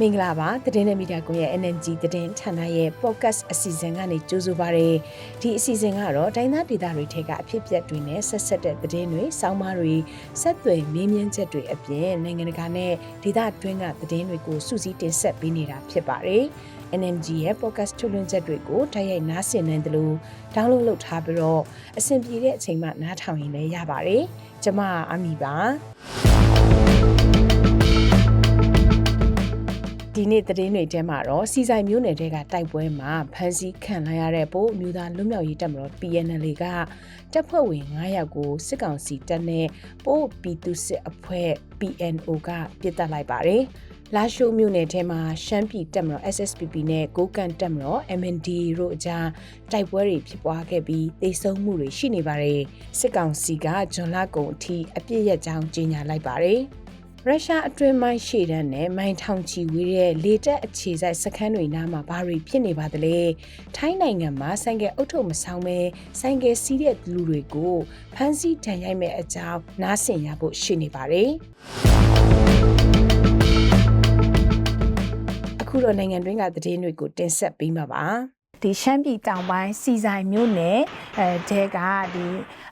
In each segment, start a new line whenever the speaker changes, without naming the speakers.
မင်္ဂလာပါသတင်းနဲ့မီဒီယာကွန်ရဲ့ NNG သတင်းဌာနရဲ့ podcast အစီအစဉ်ကနေကြိုဆိုပါရစေဒီအစီအစဉ်ကတော့တိုင်းသားဒေသတွေထဲကအဖြစ်အပျက်တွေနဲ့ဆက်ဆက်တဲ့သတင်းတွေစောင်းမားတွေဆက်သွယ်မြင်းမြန်းချက်တွေအပြင်နိုင်ငံတကာနဲ့ဒေသတွင်းကသတင်းတွေကိုစူးစီးတင်ဆက်ပေးနေတာဖြစ်ပါတယ် NNG ရဲ့ podcast ထုတ်လွှင့်ချက်တွေကိုတိုက်ရိုက်နားဆင်နိုင်တယ်လို့ download လုပ်ထားပြီးတော့အဆင်ပြေတဲ့အချိန်မှနားထောင်ရင်လည်းရပါတယ်ကျွန်မအမီပါ ဒီနေ့သတင်းတွေထဲမှာတော့စီဆိုင်မျိုးနယ်တဲကတိုက်ပွဲမှာဖမ်းဆီးခံလိုက်ရတဲ့ပို့အမျိုးသားလွတ်မြောက်ရေးတပ်မတော် PNL ကတပ်ဖွဲ့ဝင်9ယောက်ကိုစစ်ကောင်စီတပ်နဲ့ပို့ပြည်သူစစ်အဖွဲ့ PNO ကပြစ်တက်လိုက်ပါတယ်။လာရှိုးမြို့နယ်ထဲမှာရှမ်းပြည်တပ်မတော် SSPP နဲ့ကိုကန့်တပ်မတော် MND တို့အကြားတိုက်ပွဲတွေဖြစ်ပွားခဲ့ပြီးတိုက်ဆုံမှုတွေရှိနေပါတယ်။စစ်ကောင်စီကဂျွန်လာကုံအထိအပြစ်ရကြောင်းကြေညာလိုက်ပါတယ်။ ရုရှားအတွင်းမိုင်းရှေ့တန်းနဲ့မိုင်းထောင်ချီဝေးတဲ့လေတက်အခြေစိုက်စခန်းတွေနားမှာဘာတွေဖြစ်နေပါသလဲထိုင်းနိုင်ငံမှာဆိုင်ကယ်အုပ်ထုပ်မဆောင်ပဲဆိုင်ကယ်စီးတဲ့လူတွေကိုဖမ်းဆီးတန်ရိုက်မဲ့အကြောင်းနားဆင်ရဖို့ရှိနေပါတယ်အခုတော့နိုင်ငံတွင်းကသတင်းတွေကိုတင်ဆက်ပေးမှာပါ ဒီရှမ်းပြည်တောင်ပိုင်းစီဆိုင်မြို့နယ်အဲတဲကဒီ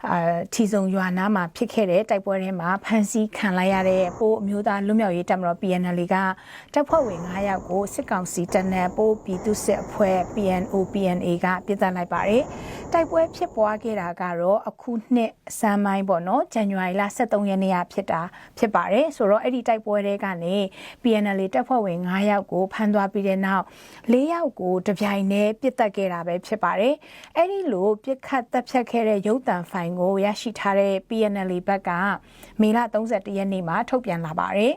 အာထီစုံရွာနားမှာဖြစ်ခဲ့တဲ့တိုက်ပွဲထဲမှာဖမ်းဆီးခံလိုက်ရတဲ့ပိုးအမျိုးသားလွတ်မြောက်ရေးတပ်မတော် PNL ကတပ်ဖွဲ့ဝင်9ယောက်ကိုစစ်ကောင်စီတပ်နဲ့ပိုးပြည်သူစစ်အဖွဲ့ PNO PNA ကပြစ်ဒဏ်လိုက်ပါတယ်တိုက်ပွဲဖြစ်ပွားခဲ့တာကတော့အခုနှစ်စမ်းပိုင်းပေါ့နော်ဇန်နဝါရီလ23ရက်နေ့ကဖြစ်တာဖြစ်ပါတယ်ဆိုတော့အဲ့ဒီတိုက်ပွဲတွေကနေ PNL တပ်ဖွဲ့ဝင်9ယောက်ကိုဖမ်းသွားပြီးတဲ့နောက်4ယောက်ကိုတပြိုင်တည်းပြစ်တက်ခဲ့တာပဲဖြစ်ပါတယ်အဲ့ဒီလိုပြစ်ခတ်တပ်ဖြတ်ခဲ့တဲ့ရုပ်တံဖိုင်ကိုရရှိထားတဲ့ PNL ဘက်ကမေလ31ရက်နေ့မှာထုတ်ပြန်လာပါတယ်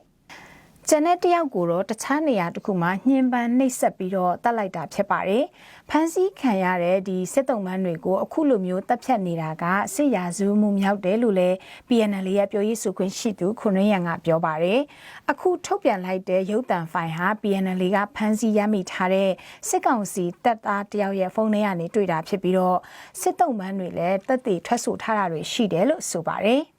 ကျန်တဲ့တယောက်ကိုတော့တခြားနေရာတစ်ခုမှာညှဉ်းပန်းနှိပ်စက်ပြီးတော့တတ်လိုက်တာဖြစ်ပါတယ်။ဖမ်းဆီးခံရတဲ့ဒီစစ်တုံးမန်းတွေကိုအခုလိုမျိုးတပ်ဖြတ်နေတာကစစ်ရာဇဝမှုမြောက်တယ်လို့လည်း PNL ရဲ့ပြောရေးဆိုခွင့်ရှိသူခွန်ရရန်ကပြောပါတယ်။အခုထုတ်ပြန်လိုက်တဲ့ရုပ်တံဖိုင်ဟာ PNL ကဖမ်းဆီးရမိထားတဲ့စစ်ကောင်စီတပ်သားတယောက်ရဲ့ဖုန်းထဲကနေတွေ့တာဖြစ်ပြီးတော့စစ်တုံးမန်းတွေလည်းတက်တည်ထွက်ဆိုထားတာတွေရှိတယ်လို့ဆိုပါတယ်။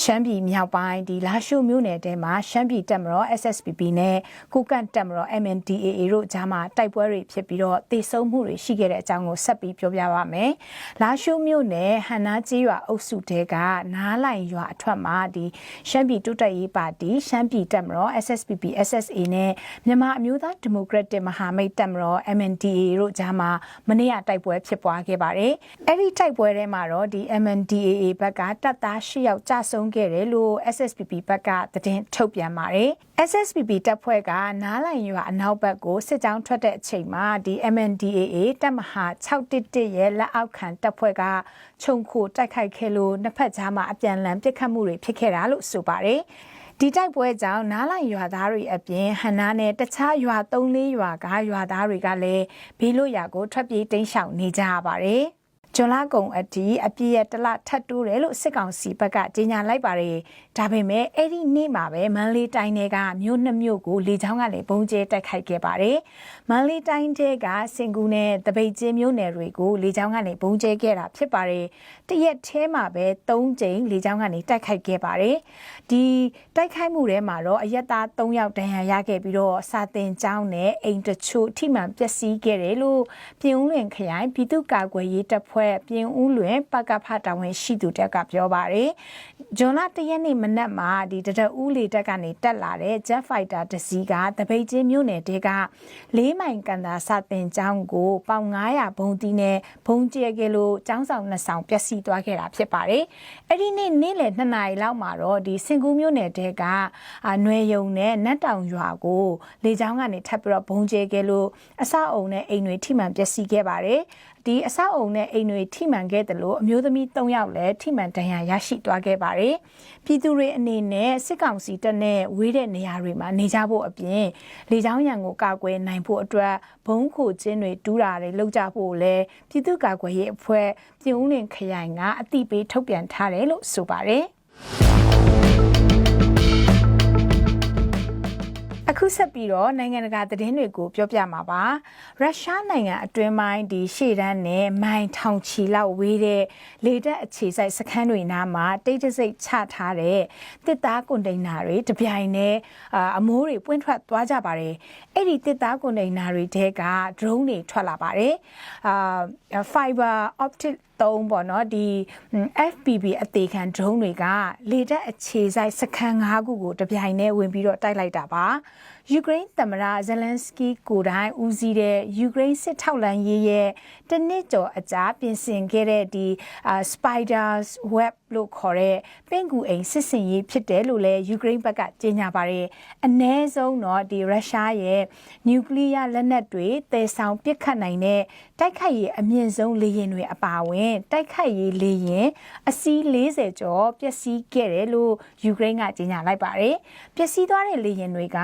ရှမ်းပြည်မြောက်ပိုင်းဒီလာရှိုးမြို့နယ်ထဲမှာရှမ်းပြည်တပ်မတော် SSPP နဲ့ကိုကန့်တပ်မတော် MNDAA တို့ကြားမှာတိုက်ပွဲတွေဖြစ်ပြီးတော့တေဆုံးမှုတွေရှိခဲ့တဲ့အကြောင်းကိုဆက်ပြီးပြောပြပါမယ်။လာရှိုးမြို့နယ်ဟန်နာကြီးရွာအုပ်စုတဲကနားလိုက်ရွာအထွက်မှာဒီရှမ်းပြည်တိုးတက်ရေးပါတီရှမ်းပြည်တပ်မတော် SSPP SSA နဲ့မြန်မာအမျိုးသားဒီမိုကရက်တစ်မဟာမိတ်တပ်မတော် MNDAA တို့ကြားမှာမနေ့ကတိုက်ပွဲဖြစ်ပွားခဲ့ပါတယ်။အဲ့ဒီတိုက်ပွဲထဲမှာတော့ဒီ MNDAA ဘက်ကတပ်သား၈ယောက်ကြာဆုံးခဲ့တယ်လို့ SSPP ဘက်ကသတင်းထုတ်ပြန်ပါတယ်။ SSPP တပ်ဖွဲ့ကနားလိုင်ရွာအနောက်ဘက်ကိုစစ်ကြောင်းထွက်တဲ့အချိန်မှာဒီ MNDAA တပ်မဟာ611ရဲ့လက်အောက်ခံတပ်ဖွဲ့ကခြုံခိုတိုက်ခိုက်ခဲ့လို့နှစ်ဖက်ကြားမှာအပြန်အလှန်ပစ်ခတ်မှုတွေဖြစ်ခဲ့တာလို့ဆိုပါတယ်။ဒီတိုက်ပွဲကြောင့်နားလိုက်ရွာသားတွေအပြင်ဟန်နာနဲ့တခြားရွာ၃၄ရွာကရွာသားတွေကလည်းဘေးလွတ်ရာကိုထွက်ပြေးတိမ်းရှောင်နေကြရပါတယ်။ ဂျွန်လာကုံအတီအပြည့်ရတလထတ်တိုးတယ်လို့စစ်ကောင်စီဘက်ကကြေညာလိုက်ပါတယ်။ဒါပေမဲ့အဲ့ဒီနေ့မှာပဲမန်လေးတိုင်းတွေကမြို့နှစ်မြို့ကိုလေကြောင်းကလည်းဘုံကျဲတိုက်ခိုက်ခဲ့ပါတယ်။မန်လေးတိုင်းတွေကစင်ကူနဲ့တပိတ်ကျင်းမြို့နယ်တွေကိုလေကြောင်းကနေဘုံကျဲခဲ့တာဖြစ်ပါတယ်။တရက်ထဲမှာပဲ၃ကြိမ်လေကြောင်းကနေတိုက်ခိုက်ခဲ့ပါတယ်။ဒီတိုက်ခိုက်မှုထဲမှာတော့အရက်သား၃ယောက်ဒဏ်ရာရခဲ့ပြီးတော့စာတင်ကျောင်းနဲ့အိမ်တချို့ထိမှန်ပျက်စီးခဲ့တယ်လို့ပြည်ဦးလွင်ခရိုင်ပြည်သူ့ကာကွယ်ရေးတပ်ဖွဲ့ပြင်းဦးလွင်ပကဖတာဝန်ရှိသူတက်ကပြောပါတယ်။ဂျွန်လာတရက်နေ့မနက်မှာဒီတရဦးလေတက်ကနေတက်လာတဲ့ Jet Fighter တစီးကတပိတ်ချင်းမြို့နယ်တဲက၄မိုင်ကန်တာစတင်ကျောင်းကိုပေါင်900ဘုံတီးနဲ့ဘုံကျဲကလို့ကျောင်းဆောင်နှစ်ဆောင်ပျက်စီးသွားခဲ့တာဖြစ်ပါတယ်။အဲ့ဒီနေ့နေ့လယ်2နာရီလောက်မှာတော့ဒီစင်ကူးမြို့နယ်တဲကအနွယ်ယုံနဲ့နတ်တောင်ရွာကိုလေကျောင်းကနေထပ်ပြီးတော့ဘုံကျဲကလို့အဆောက်အုံနဲ့အိမ်တွေထိမှန်ပျက်စီးခဲ့ပါတယ်။ ဒီအဆောက်အုံနဲ့အိမ်တွေထိမှန်ခဲ့တယ်လို့အမျိုးသမီး၃ယောက်လည်းထိမှန်ဒဏ်ရာရရှိသွားခဲ့ပါတယ်။ပြည်သူတွေအနေနဲ့စစ်ကောင်စီတပ်နဲ့ဝေးတဲ့နေရာတွေမှာနေကြဖို့အပြင်လေကြောင်းရန်ကိုကာကွယ်နိုင်ဖို့အတွက်ဘုံခိုကျင်းတွေတူးတာတွေလုပ်ကြဖို့လည်းပြည်သူ့ကာကွယ်ရေးအဖွဲ့ပြည်ဦးလင်ခရိုင်ကအတိပေးထုတ်ပြန်ထားတယ်လို့ဆိုပါတယ်။ ဆက်ပြီးတော့နိုင်ငံတကာသတင်းတွေကိုပြောပြမှာပါရုရှားနိုင်ငံအတွင်းပိုင်းဒီရှေ့တန်းနဲ့မိုင်ထောင်ချီလောက်ဝေးတဲ့လေတပ်အခြေစိုက်စခန်းတွေနားမှာတိတ်တဆိတ်ချထားတဲ့တစ်သားကွန်တိန်နာတွေတပြိုင်တည်းအာအမိုးတွေပွင့်ထွက်သွားကြပါတယ်အဲ့ဒီတစ်သားကွန်တိန်နာတွေတဲက drone တွေထွက်လာပါတယ်အာ fiber optic သုံးပေါ့နော်ဒီ FPV အသေးခံ drone တွေကလေတပ်အခြေစိုက်စခန်း၅ခုကိုတပြိုင်တည်းဝင်ပြီးတော့တိုက်လိုက်တာပါယူကရိန်းသမ္မတဇလန်စကီကိုယ်တိုင်ဦးစီးတဲ့ယူကရိန်းစစ်ထောက်လှမ်းရေးရဲ့တနစ်ကျော်အကြာပြင်ဆင်ခဲ့တဲ့ဒီ Spiders Web လို့ခေါ်တဲ့ပင့်ကူအိမ်စစ်စင်ရေးဖြစ်တယ်လို့လည်းယူကရိန်းဘက်ကကြေညာပါတယ်အ ਨੇ ဆုံးတော့ဒီရုရှားရဲ့နျူကလ িয়ার လက်နက်တွေတည်ဆောင်ပစ်ခတ်နိုင်တဲ့တိုက်ခိုက်ရေးအမြင့်ဆုံးလေယာဉ်တွေအပါအဝင်တိုက်ခိုက်ရေးလေယာဉ်အစီး40ကျော်ပျက်စီးခဲ့တယ်လို့ယူကရိန်းကကြေညာလိုက်ပါတယ်ပျက်စီးသွားတဲ့လေယာဉ်တွေက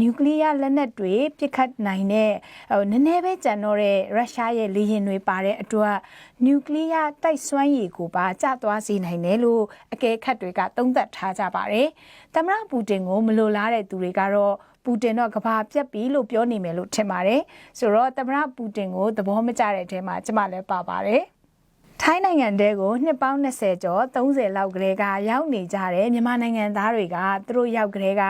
နျူကလ িয়ার လက်နက်တွေပစ်ခတ်နိုင်တဲ့ဟိုနည်းနည်းပဲကြံတော့တဲ့ရုရှားရဲ့လေယာဉ်တွေပါတဲ့အတွက် နျူကလ িয়ার တိုက်စွမ်းရည်ကိုပါကျသွားစေနိုင်တယ်လို့အကဲခတ်တွေကသုံးသပ်ထားကြပါတယ်။သမ္မတပူတင်ကိုမလိုလားတဲ့သူတွေကတော့ပူတင်တော့ကဘာပြက်ပြီလို့ပြောနေမယ်လို့ထင်ပါတယ်။ဆိုတော့သမ္မတပူတင်ကိုသဘောမကျတဲ့အထဲမှာကျမလည်းပါပါတယ်။ ထိုင်းနိုင်ငံတဲကိုနှစ်ပေါင်း20ကျော်30လောက်ကလေးကရောက်နေကြတဲ့မြန်မာနိုင်ငံသားတွေကသူတို့ရောက်ကလေးက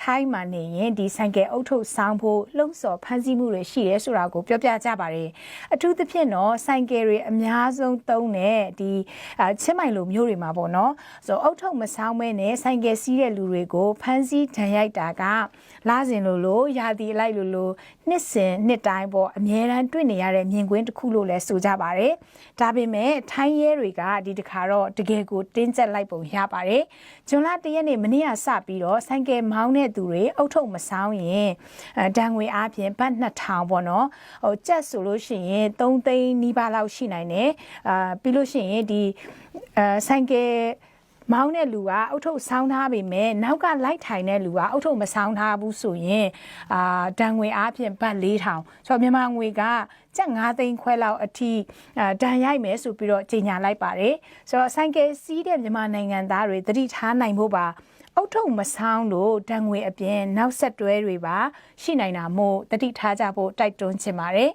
ထိုင်းမှာနေရင်ဒီဆိုင်ကယ်အုပ်ထုပ်ဆောင်းဖို့လှုံ့ဆော်ဖမ်းဆီးမှုတွေရှိရဲဆိုတာကိုပြောပြကြပါတယ်အထူးသဖြင့်တော့ဆိုင်ကယ်တွေအများဆုံးသုံးတဲ့ဒီချင်းမိုင်လိုမျိုးတွေမှာပေါ့နော်ဆိုအုပ်ထုပ်မဆောင်းမဲနဲ့ဆိုင်ကယ်စီးတဲ့လူတွေကိုဖမ်းဆီးဒဏ်ရိုက်တာကလာစဉ်လိုလိုရာသီအလိုက်လိုလိုနှစ်စဉ်နှစ်တိုင်းပေါ့အများအားတွေ့နေရတဲ့မြင်ကွင်းတစ်ခုလို့လည်းဆိုကြပါတယ်ဒါပေမဲ့ထိုင်းရဲတွေကဒီတခါတော့တကယ်ကိုတင်းကျပ်လိုက်ပုံရပါတယ်။ဂျွန်လ၁ရက်နေ့မနေ့ကစပြီးတော့ဆိုင်ကယ်မောင်းတဲ့သူတွေအုတ်ထုပ်မဆောင်းရင်ဒဏ်ငွေအားဖြင့်ဘတ်2000ပေါ့နော်။ဟိုကြက်ဆိုလို့ရှိရင်3သိန်းနီးပါးလောက်ရှိနိုင်တယ်။အာပြီးလို့ရှိရင်ဒီအဲဆိုင်ကယ် မောင်းတဲ့လူကအုတ်ထုတ်ဆောင်းထားပေမဲ့နောက်ကလိုက်ထိုင်တဲ့လူကအုတ်ထုတ်မဆောင်းထားဘူးဆိုရင်အာတန်ငွေအားဖြင့်ဘတ်4000ဆိုတော့မြန်မာငွေကကျပ်9သိန်းခွဲလောက်အထိဒဏ်ရိုက်မယ်ဆိုပြီးတော့ကြေညာလိုက်ပါတယ်ဆိုတော့ဆိုင်ကယ်စီးတဲ့မြန်မာနိုင်ငံသားတွေသတိထားနိုင်ဖို့ပါအုတ်ထုံမဆောင်းလို့တံငွေအပြင် နောက်ဆက်တွဲတွေပါ ရှိနိုင်တာမို့တတိထားကြဖို့တိုက်တွန်းချင်ပါတယ်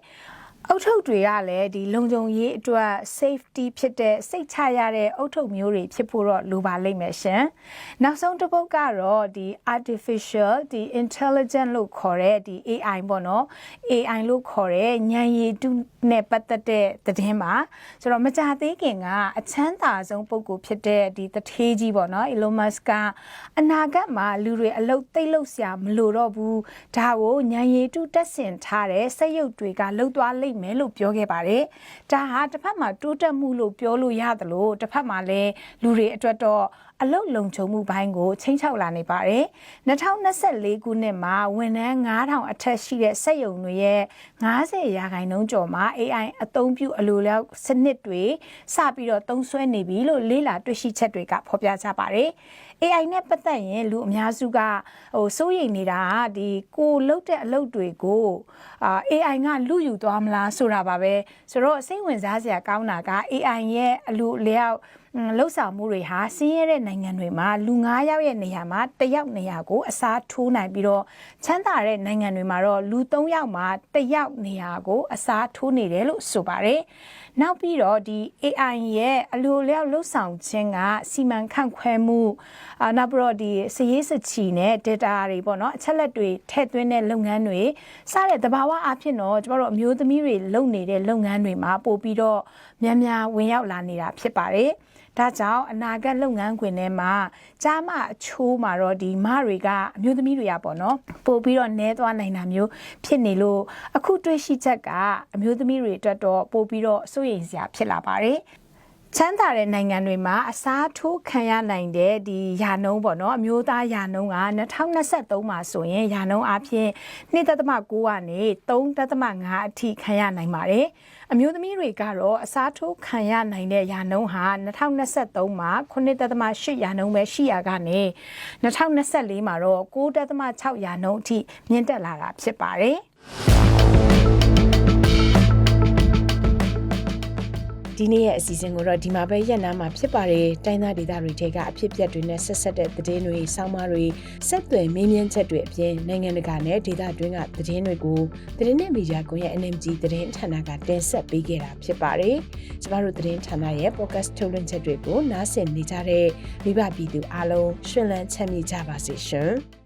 အုတ်ထုပ်တွေကလည်းဒီလုံခြုံရေးအတွက် safety ဖြစ်တဲ့စိတ်ချရတဲ့အုတ်ထုပ်မျိုးတွေဖြစ်ဖို့တော့လိုပါလိမ့်မယ်ရှင်။နောက်ဆုံးတစ်ပုဒ်ကတော့ဒီ artificial ဒီ intelligent လို့ခေါ်တဲ့ဒီ AI ပေါ့နော်။ AI လို့ခေါ်တဲ့ဉာဏ်ရည်တုနဲ့ပတ်သက်တဲ့သတင်းပါ။ဆိုတော့မကြသေးခင်ကအချမ်းသာဆုံးပုဂ္ဂိုလ်ဖြစ်တဲ့ဒီတထေးကြီးပေါ့နော် Elon Musk ကအနာဂတ်မှာလူတွေအလုတ်သိမ့်လို့ဆရာမလိုတော့ဘူး။ဒါကိုဉာဏ်ရည်တုတက်ဆင်ထားတဲ့စက်ရုပ်တွေကလှုပ်သွားလိမ့်မယ်လို့ပြောခဲ့ပါတယ်။ဒါဟာတစ်ဖက်မှာတိုးတက်မှုလို့ပြောလို့ရသလိုတစ်ဖက်မှာလည်းလူတွေအတွက်တော့အလုတ်လုံခြုံမှုဘိုင်းကိုချင်းချောက်လာနေပါတယ်။2024ခုနှစ်မှာဝန်ထမ်း9000အထက်ရှိတဲ့စက်ရုံတွေရဲ့90ရာခိုင်နှုန်းကျော်မှာ AI အသုံးပြုအလိုလျောက်စနစ်တွေစပြီးတော့သုံးစွဲနေပြီလို့လေ့လာတွေ့ရှိချက်တွေကဖော်ပြကြပါတယ်။ AI နဲ့ပတ်သက်ရင်လူအများစုကဟိုစိုးရိမ်နေတာဒီကိုလုတ်တဲ့အလုပ်တွေကိုအာ AI ကလူယူသွားမလားဆိုတာပါပဲဆိုတော့စိတ်ဝင်စားစရာကောင်းတာက AI ရဲ့အလူလျောက်လှုပ်ဆောင်မှုတွေဟာဆင်းရဲတဲ့နိုင်ငံတွေမှာလူ9ယောက်ရဲ့နေရာမှာ1ယောက်နေရာကိုအစားထိုးနိုင်ပြီးတော့ချမ်းသာတဲ့နိုင်ငံတွေမှာတော့လူ3ယောက်မှာ1ယောက်နေရာကိုအစားထိုးနေတယ်လို့ဆိုပါတယ်။နောက်ပြီးတော့ဒီ AI ရဲ့အလိုလျောက်လှုပ်ဆောင်ခြင်းကစီမံခန့်ခွဲမှုအာနောက်ပြီးတော့ဒီစရေးစချီနဲ့ data တွေပေါ့နော်အချက်လက်တွေထည့်သွင်းတဲ့လုပ်ငန်းတွေစတဲ့သဘာဝအဖြစ်တော့ကျမတို့အမျိုးသမီးတွေလုပ်နေတဲ့လုပ်ငန်းတွေမှာပို့ပြီးတော့များများဝင်ရောက်လာနေတာဖြစ်ပါတယ်။ ဒါကြောင့်အနာဂတ်လုပ်ငန်းခွင်ထဲမှာကြားမအချိုးမှာတော့ဒီမတွေကအမျိုးသမီးတွေကပေါ့နော်ပို့ပြီးတော့နဲသွားနိုင်တာမျိုးဖြစ်နေလို့အခုတွေ့ရှိချက်ကအမျိုးသမီးတွေအတွက်တော့ပို့ပြီးတော့စိုးရိမ်စရာဖြစ်လာပါတယ် ချမ်းသာတဲ့နိုင်ငံတွေမှာအစားထိုးခံရနိုင်တဲ့ဒီယာနှုံးပေါ့နော်အမျိုးသားယာနှုံးက2023မှာဆိုရင်ယာနှုံးအဖြစ်2.9ကနေ3.5အထိခံရနိုင်ပါတယ်အမျိုးသမီးတွေကတော့အစားထိုးခံရနိုင်တဲ့ယာနှုံးဟာ2023မှာ9.8ရာနှုန်းပဲရှိရကနေ2024မှာတော့9.6ရာနှုန်းအထိမြင့်တက်လာတာဖြစ်ပါတယ်
ဒီနေ့ရဲ့အစီအစဉ်ကိုတော့ဒီမှာပဲရက်နာမှာဖြစ်ပါတယ်တိုင်းသားဒေသတွေထဲကအဖြစ်အပျက်တွေနဲ့ဆက်ဆက်တဲ့သတင်းတွေစောင်းမတွေဆက်သွယ်မေးမြန်းချက်တွေအပြင်နိုင်ငံတကာနဲ့ဒေသတွင်းကသတင်းတွေကိုသတင်းနဲ့မီဒီယာကွန်ရဲ့ NMG သတင်းဌာနကတင်ဆက်ပေးခဲ့တာဖြစ်ပါတယ်ကျမတို့သတင်းဌာနရဲ့ podcast ထုတ်လွှင့်ချက်တွေကိုနားဆင်နေကြတဲ့မိဘပြည်သူအားလုံးရှင်လန်းချမ်းမြေ့ကြပါစေရှင်